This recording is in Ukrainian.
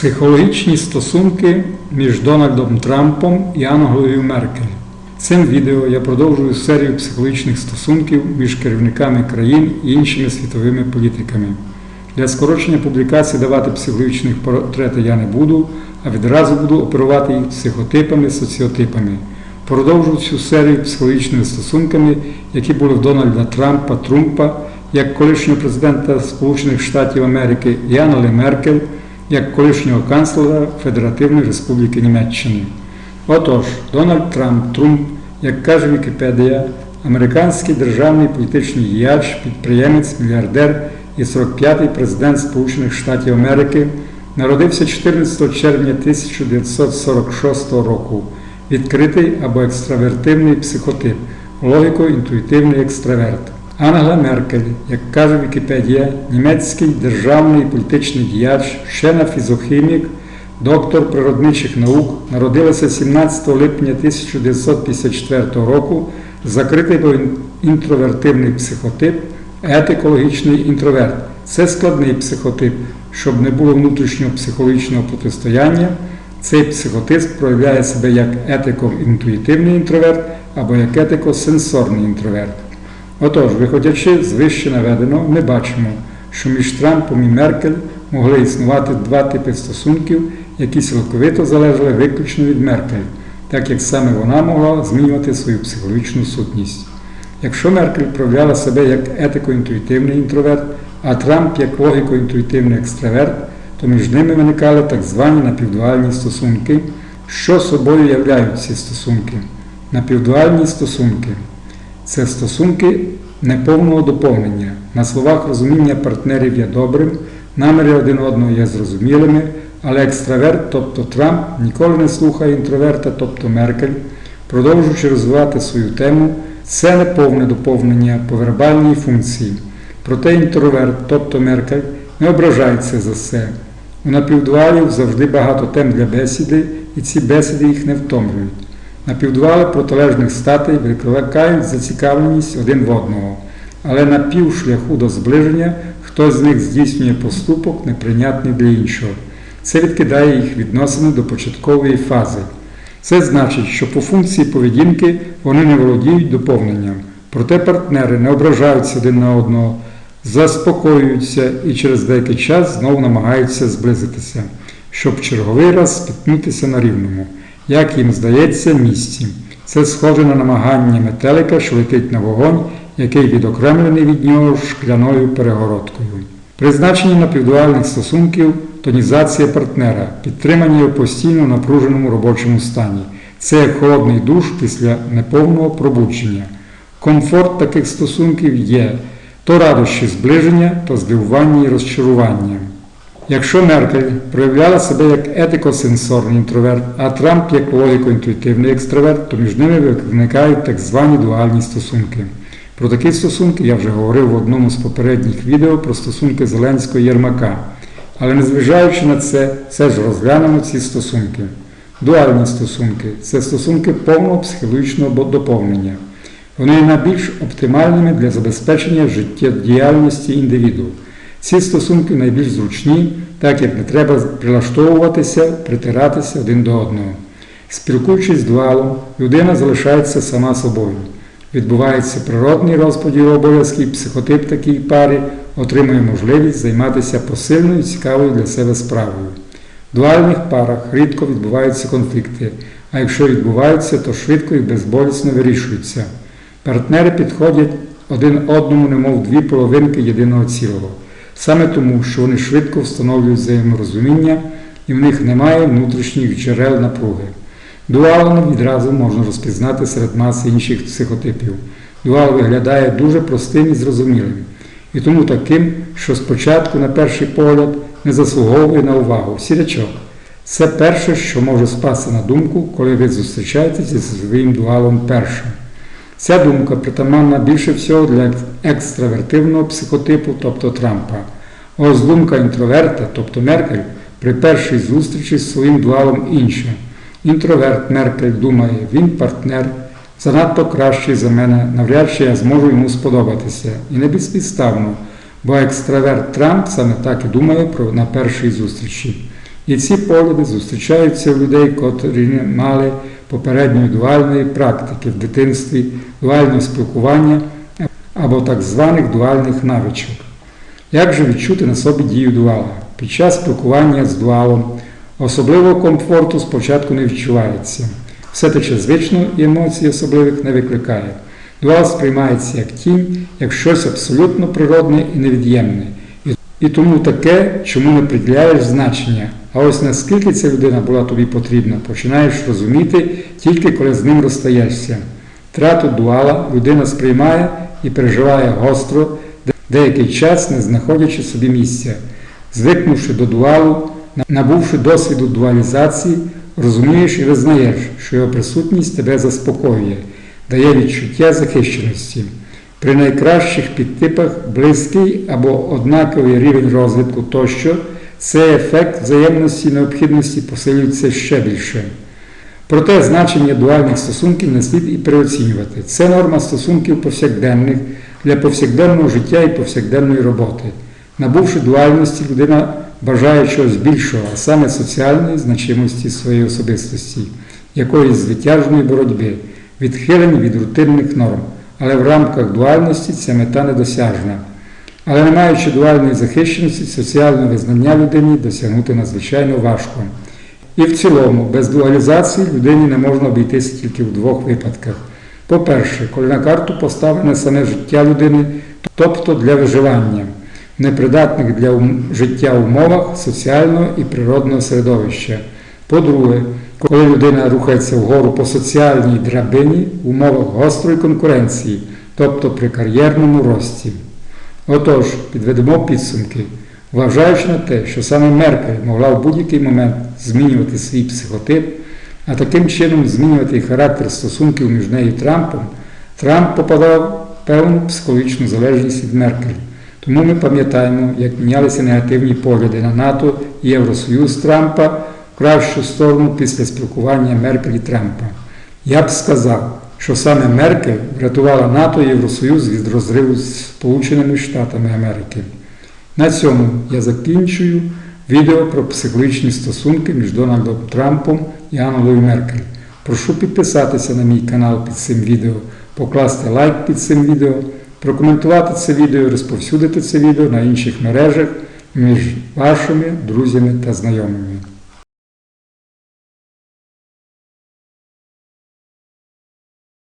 Психологічні стосунки між Дональдом Трампом і Ангелою Меркель. Цим відео я продовжую серію психологічних стосунків між керівниками країн і іншими світовими політиками. Для скорочення публікацій давати психологічних портрети я не буду, а відразу буду оперувати їх психотипами, соціотипами. Продовжу цю серію психологічними стосунками, які були в Дональда Трампа Трумпа, як колишнього президента Сполучених Штатів Америки і Ангели Меркель, як колишнього канцлера Федеративної Республіки Німеччини. Отож, Дональд Трамп Трумп, як каже Вікіпедія, американський державний політичний діяч, підприємець, мільярдер і 45-й президент Сполучених Штатів Америки, народився 14 червня 1946 року. Відкритий або екстравертивний психотип, логіко-інтуїтивний екстраверт. Ангела Меркель, як каже Вікіпедія, німецький державний політичний діяч, вчена фізохімік, доктор природничих наук, народилася 17 липня 1954 року, закритий бо інтровертивний психотип, етикологічний інтроверт. Це складний психотип, щоб не було внутрішнього психологічного протистояння. Цей психотип проявляє себе як етико-інтуїтивний інтроверт або як етико-сенсорний інтроверт. Отож, виходячи з вище наведеного, ми бачимо, що між Трампом і Меркель могли існувати два типи стосунків, які цілковито залежали виключно від Меркель, так як саме вона могла змінювати свою психологічну сутність. Якщо Меркель проявляла себе як етико-інтуїтивний інтроверт, а Трамп як логіко-інтуїтивний екстраверт, то між ними виникали так звані напівдуальні стосунки. Що собою являють ці стосунки? Напівдуальні стосунки це стосунки неповного доповнення. На словах розуміння партнерів є добрим, наміри один одного є зрозумілими, але екстраверт, тобто Трамп, ніколи не слухає інтроверта, тобто Меркель, продовжуючи розвивати свою тему, це неповне доповнення по вербальній функції. Проте інтроверт, тобто Меркель, не ображається за це. У напівдуалів завжди багато тем для бесіди, і ці бесіди їх не втомлюють. Напівдуали протилежних статей викликають зацікавленість один в одного, але на півшляху до зближення хтось з них здійснює поступок, неприйнятний для іншого. Це відкидає їх відносини до початкової фази. Це значить, що по функції поведінки вони не володіють доповненням, проте партнери не ображаються один на одного, заспокоюються і через деякий час знову намагаються зблизитися, щоб черговий раз спіткнутися на рівному як їм здається, місці. Це схоже на намагання метелика, що на вогонь, який відокремлений від нього шкляною перегородкою. Призначення напівдуальних стосунків тонізація партнера, підтримання його постійно напруженому робочому стані. Це як холодний душ після неповного пробудження. Комфорт таких стосунків є то радощі зближення, то здивування і розчарування. Якщо Меркель проявляла себе як етико-сенсорний інтроверт, а Трамп як логіко-інтуїтивний екстраверт, то між ними виникають так звані дуальні стосунки. Про такі стосунки я вже говорив в одному з попередніх відео про стосунки Зеленського Єрмака. Але незважаючи на це, все ж розглянемо ці стосунки. Дуальні стосунки це стосунки повного психологічного доповнення. Вони є найбільш оптимальними для забезпечення життєдіяльності індивіду. Ці стосунки найбільш зручні, так як не треба прилаштовуватися, притиратися один до одного. Спілкуючись з дуалом, людина залишається сама собою. Відбувається природний розподіл обов'язків, психотип такій парі отримує можливість займатися посильною, цікавою для себе справою. В дуальних парах рідко відбуваються конфлікти, а якщо відбуваються, то швидко і безболісно вирішуються. Партнери підходять один одному, немов дві половинки єдиного цілого. Саме тому, що вони швидко встановлюють взаєморозуміння і в них немає внутрішніх джерел напруги. Дуал відразу можна розпізнати серед маси інших психотипів. Дуал виглядає дуже простим і зрозумілим, і тому таким, що спочатку, на перший погляд, не заслуговує на увагу. Сірячок. Це перше, що може спасти на думку, коли ви зустрічаєтеся зі своїм дуалом першим. Ця думка притаманна більше всього для екстравертивного психотипу, тобто Трампа. Ось думка інтроверта, тобто Меркель, при першій зустрічі з своїм дуалом інша. Інтроверт Меркель думає, він партнер, занадто кращий за мене, навряд чи я зможу йому сподобатися. І не безпідставно, бо екстраверт Трамп саме так і думає про на першій зустрічі. І ці погляди зустрічаються у людей, котрі мали попередньої дуальної практики в дитинстві, дуального спілкування або так званих дуальних навичок. Як же відчути на собі дію дуала? Під час спілкування з дуалом особливого комфорту спочатку не відчувається. Все тече звично і емоцій особливих не викликає. Дуал сприймається як тінь, як щось абсолютно природне і невід'ємне. І тому таке, чому не приділяєш значення. А ось наскільки ця людина була тобі потрібна, починаєш розуміти тільки коли з ним розстаєшся. Втрату дуала людина сприймає і переживає гостро, деякий час не знаходячи собі місця. Звикнувши до дуалу, набувши досвіду дуалізації, розумієш і визнаєш, що його присутність тебе заспокоює, дає відчуття захищеності. При найкращих підтипах близький або однаковий рівень розвитку тощо цей ефект взаємності і необхідності посилюється ще більше. Проте значення дуальних стосунків не слід і переоцінювати. Це норма стосунків повсякденних для повсякденного життя і повсякденної роботи. Набувши дуальності, людина бажає чогось більшого, а саме соціальної значимості своєї особистості, якоїсь звитяжної боротьби, відхилень від рутинних норм. Але в рамках дуальності ця мета недосяжна. Але не маючи дуальної захищеності, соціального визнання людині досягнути надзвичайно важко. І в цілому, без дуалізації людині не можна обійтися тільки в двох випадках. По-перше, коли на карту поставлене саме життя людини, тобто для виживання, в непридатних для життя умовах соціального і природного середовища. По-друге, коли людина рухається вгору по соціальній драбині в умовах гострої конкуренції, тобто при кар'єрному рості. Отож, підведемо підсумки, вважаючи на те, що саме Меркель могла в будь-який момент змінювати свій психотип, а таким чином змінювати характер стосунків між нею і Трампом, Трамп попадав в певну психологічну залежність від Меркель. Тому ми пам'ятаємо, як мінялися негативні погляди на НАТО і Євросоюз Трампа в кращу сторону після спілкування Меркель і Трампа. Я б сказав, що саме Меркель врятувала НАТО і Євросоюз від розриву з Сполученими Штатами Америки. На цьому я закінчую відео про психологічні стосунки між Дональдом Трампом і Ангелою Меркель. Прошу підписатися на мій канал під цим відео, покласти лайк під цим відео, прокоментувати це відео, розповсюдити це відео на інших мережах між вашими друзями та знайомими.